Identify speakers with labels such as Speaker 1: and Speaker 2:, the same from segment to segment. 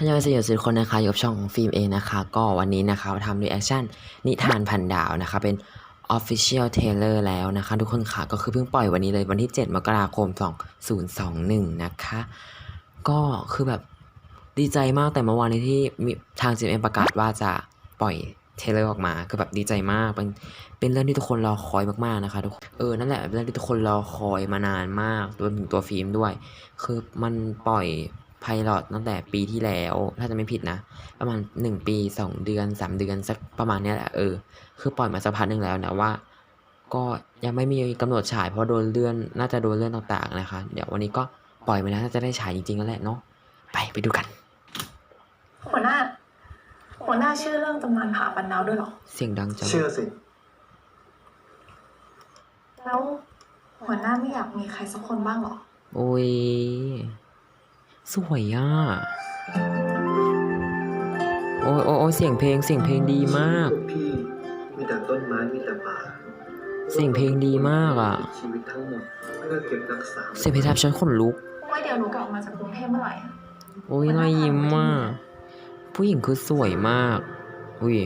Speaker 1: ท่านยอดเสียสุดคนนะคะอยู่กับช่องของฟิล์มเองนะคะ ก็วันนี้นะคะทำรีแอคชั่นนิทานพันดาวนะคะ เป็น Official Trailer แล้วนะคะ ทุกคนค่ะ ก็คือเพิ่งปล่อยวันนี้เลยวันที่ 7 มกราคม 2021 นะคะ ก็คือแบบดีใจมากแต่เมื่อวานนี้ที่ทาง GMM ประกาศว่าจะปล่อยเทเลอร์ออกมาคือแบบดีใจมากเป็นเป็นเรื่องที่ทุกคนรอคอยมากๆนะคะทุกคนเออนั่นแหละเป็นเรื่องที่ทุกคนรอคอยมานานมากรวมถึงตัวฟิล์มด้วย คือมันปล่อย ไพลอตตั้งแต่ปีที่แล้ว ถ้าจะไม่ผิดนะ ประมาณหนึ่งปีสองเดือนสามเดือนสักประมาณเนี้ยแหละเออ คือปล่อยมาสักพักหนึ่งแล้วนะว่า ก็ยังไม่มีกำหนดฉายเพราะโดนเลื่อน น่าจะโดนเลื่อนต่างๆนะคะ เดี๋ยววันนี้ก็ปล่อยไปแล้วน่าจะได้ฉายจริงๆแล้วแหละเนาะ ไปไปดูกัน
Speaker 2: หัวหน้า หัวหน้าชื่อเรื่องตำนานผาปันดาวด้วยเหรอ
Speaker 1: เสียงดังจัง
Speaker 3: เชื่อสิ
Speaker 2: แล้วหัวหน้าไม่อยากมีใครสักคนบ้างเหรอ
Speaker 1: โอ้ย สวยอะโอ้ยโอ้ยโอ้ยเสียงเพลงเสียงเพลงดีมาก
Speaker 3: พวกพี่มีแต่ต้นไม้มีแต่ป่า
Speaker 1: เสียงเพลงดีมากอะ
Speaker 3: ชีวิตทั้งหมดเพื่อเก็บรักษา
Speaker 1: เสียงเพลงทำฉันขนลุก
Speaker 2: ไว้เดี๋ยวหนูกลับมาจากกรุงเทพเมื่อไหร่อะ
Speaker 1: โอ้ยรอยยิ้มมาก ผู้หญิงคือสวยมาก อุ้ย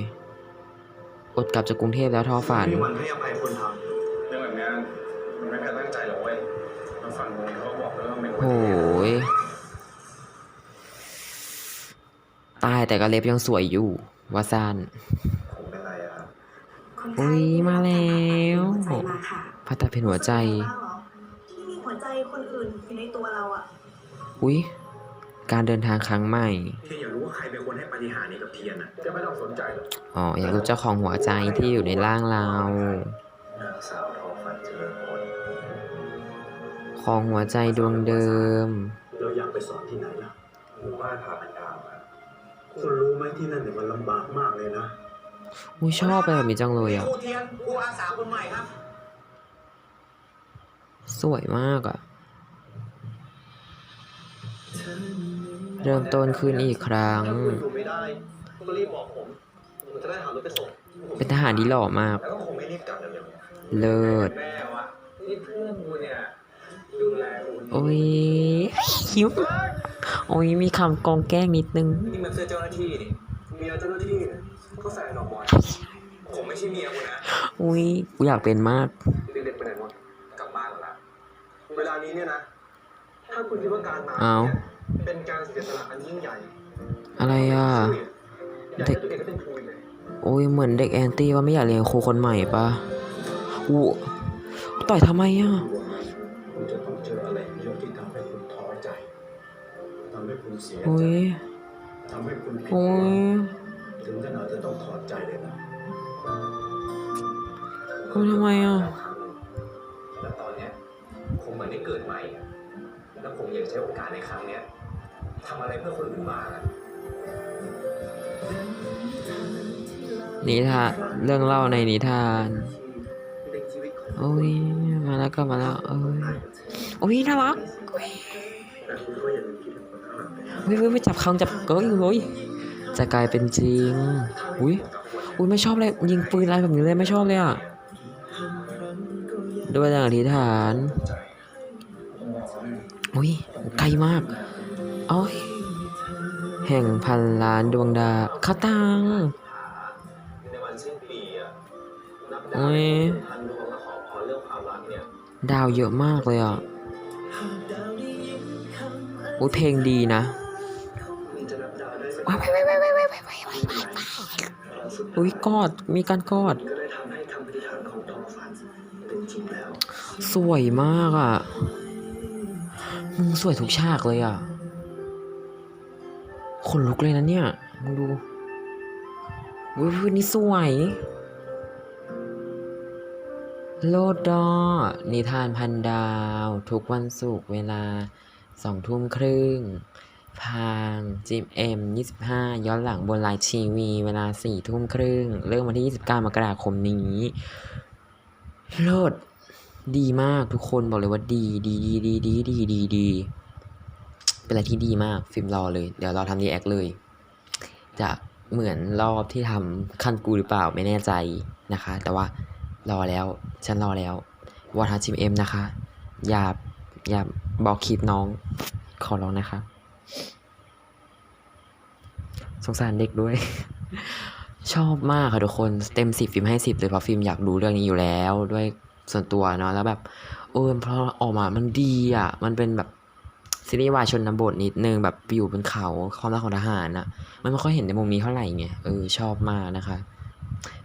Speaker 1: อดกลับจากกรุงเทพแล้วทอฝัน
Speaker 3: มีวันให้อภัยคนท
Speaker 4: เรื่องแบบเนี้ยมันไม่เคยตั้งใจหรอกเว้ยทางฝั่งนู้นเขาก็บอกแล้วว่ามันเป็นอุบั
Speaker 1: โอ้
Speaker 4: ติเหตุ
Speaker 1: ยตาย แต่ก็เล็บยังสวยอยู่ว่าซานำ
Speaker 3: ผมเป็นไรอะครับ
Speaker 1: อุ๊ยมาแล้ว
Speaker 5: หัวใจมาค่ะ
Speaker 1: ผ่าตัดเป็นหัวใจ
Speaker 5: บ้างเหรอที่มีหัวใจคนอื่นอยู่ในตัวเราอะ
Speaker 1: อุ้ยการเดินทางครั้งใหม่
Speaker 3: แค่อยากรู้ว่าใครเป็นคนให้ปาฏิหาริย์นี้กับเทียนอะ
Speaker 4: ก็ไม่ต้องสนใจหรอก
Speaker 1: อ๋อ อยากรู้เจ้าของหัวใจที่อยู่ในร่างเรา
Speaker 3: นางสาวทองฝันเจริญผล
Speaker 1: ของหัวใจดวงเดิม
Speaker 3: เราอยากไปสอนที่ไหนล่ะหมู่บ้านผาพันดาว ครับคุณรู้ไหมที่นั่นเนี่ยมันลำบากมากเลยนะ
Speaker 1: อุ้ยชอบแบบนี้จังเลยอะ
Speaker 6: ครูเทียนครูอาสาคนใหม่ครับ
Speaker 1: สวยมากอะ เริ่มต้นขึ้นอีกครั้ง
Speaker 3: ถ้าคุณอยู่ไม่ได้ก็รีบบอกผม ผมจะได้หารถไปส่ง
Speaker 1: เป็นทหารที่หล่อมาก
Speaker 3: แล้วก็คงไม่รีบกลับเร็วๆ
Speaker 1: เลิศ
Speaker 4: แม่วะนี่เพื่อนกูเนี่ยดูแลกู
Speaker 1: โอ้ยหิว โอ้ยมีคำกองแกล้งนิดนึง
Speaker 4: นี่มันเสื้อเจ้าหน้าที่นี่
Speaker 3: เมียเจ้าหน้าที่เนี่ยก็แฟนออกบอล
Speaker 4: ผมไม่ใช่เมียกูนะ
Speaker 1: อุ้ยกูอยากเป็นมาก
Speaker 3: เด็กๆไปไหนหมด
Speaker 4: กลับบ้านแล้ว
Speaker 3: เวลานี้เนี่ยนะ ถ้าคุณคิดว่าการมา
Speaker 1: อ้าว
Speaker 3: เนี่ยเป็นการเสียสละอันยิ่งใหญ่
Speaker 1: อะไรอะ
Speaker 3: อยากให้ตัวเองก็เป็นครูเลย
Speaker 1: โอ้ยเหมือนเด็กแอนตี้ว่าไม่อยากเรียนครูคนใหม่ปะอู้ต่อยทำไมอะ
Speaker 3: คุณ คุณเสียใจ
Speaker 1: โอ้ย
Speaker 3: ทำให้คุณผิด
Speaker 1: โอ้
Speaker 3: หวัง
Speaker 1: ย
Speaker 3: ถึงขนาดจะต้องถอดใจเลยนะ
Speaker 1: โอ้ยทำไมอะ
Speaker 4: แล้วตอนเนี้ยผมเหมือนได้เกิดใหม่อะแล้วผมอยากใช้โอกาสในครั้งเนี้ยทำอะไรเพื่อคนอื่นบ้างอะ
Speaker 1: นิทานเรื่องเล่าในนิทาน
Speaker 3: เป็นชีวิตของ
Speaker 1: โอ้ย มาแล้วก็มาแล้ว เอ้ย โอ้ยน่ารัก เฮ้ยเฮ้ยไม่จับคังจับเก้ยเฮ้ยจะกลายเป็นจริง อุ้ยอุ้ยไม่ชอบเลยยิงปืนอะไรแบบนี้เลยไม่ชอบเลยอะด้วยแรงอธิษฐาน อุ้ยไกลมากโอ้ยแห่งพันล้านดวงดาวข้าตัง
Speaker 4: อะนับ
Speaker 1: โอ้ย
Speaker 4: ดาวเย
Speaker 1: อะมากเลยอะอุ้ยเพลงดีนะ อุ้ยกอด มีการกอด สวยมากอะ มึงสวยทุกฉากเลยอะขนลุกเลยนะเนี่ย มึงดูวิวนี่สวย โลดดอ นิทานพันดาว ทุกวันศุกร์เวลาสองทุ่มครึ่ง ทางจิมเอ็มยี่สิบห้าย้อนหลังบนไลน์ทีวี เวลาสี่ทุ่มครึ่ง เริ่มวันที่ยี่สิบเก้ามกราคมนี้โลดดีมากทุกคนบอกเลยว่าดีดีดีดีดีดีดีดีเป็นอะไรที่ดีมากฟิล์มรอเลย เดี๋ยวเราทำรีแอคเลย จะเหมือนรอบที่ทำคันกูหรือเปล่าไม่แน่ใจนะคะ แต่ว่ารอแล้ว ฉันรอแล้ววอทาจิมเอ็มนะคะ อย่าอย่าบอกคลิปน้องขอร้องนะคะ สงสารเด็กด้วย ชอบมากค่ะทุกคนเต็มสิบฟิล์มให้สิบเลยเพราะฟิล์มอยากดูเรื่องนี้อยู่แล้วด้วยส่วนตัวเนาะแล้วแบบเออพอออกมามันดีอะ มันเป็นแบบซีรีส์วายชนบทนิดนึงแบบปอยู่บนเขาความรักของทหารอะ มันไม่ค่อยเห็นในมุมนี้เท่าไหร่ไงเออชอบมากนะคะ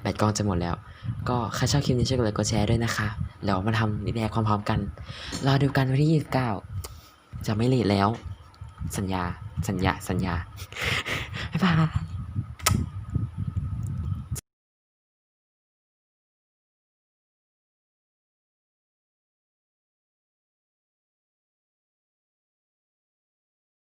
Speaker 1: แบตกล้องจะหมดแล้ว ก็ใครชอบคลิปนี้ช่วยกดไลค์กดแชร์ด้วยนะคะแล้วมาทำนิแอคความพร้อมกัน รอดูกันวันที่29จะไม่เลทแล้ว สัญญา สัญญา สัญญา บ๊ายบาย